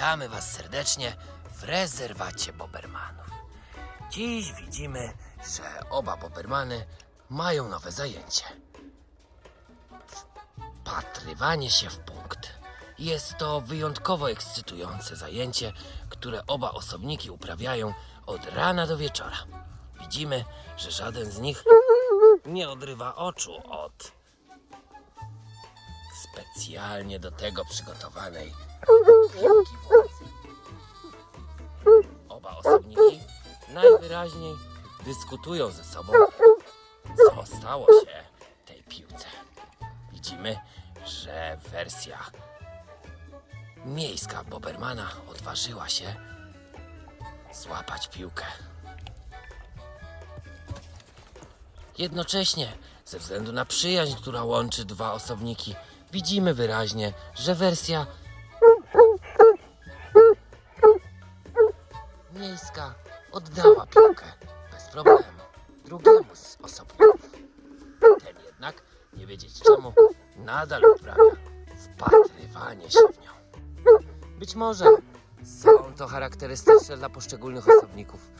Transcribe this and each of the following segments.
Witamy Was serdecznie w rezerwacie Bobermanów. Dziś widzimy, że oba Bobermany mają nowe zajęcie. Wpatrywanie się w punkt. Jest to wyjątkowo ekscytujące zajęcie, które oba osobniki uprawiają od rana do wieczora. Widzimy, że żaden z nich nie odrywa oczu od specjalnie do tego przygotowanej piłki władzy. Oba osobniki najwyraźniej dyskutują ze sobą, co stało się tej piłce. Widzimy, że wersja miejska Bobermana odważyła się złapać piłkę. Jednocześnie, ze względu na przyjaźń, która łączy dwa osobniki, widzimy wyraźnie, że wersja miejska oddała piłkę bez problemu drugiemu z osobników. Ten jednak, nie wiedzieć czemu, nadal uprawia wpatrywanie się w nią. Być może są to charakterystyczne dla poszczególnych osobników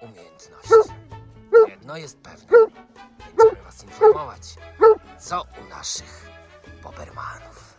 umiejętności. Jedno jest pewne. Będziemy Was informować, co u naszych Bobermanów.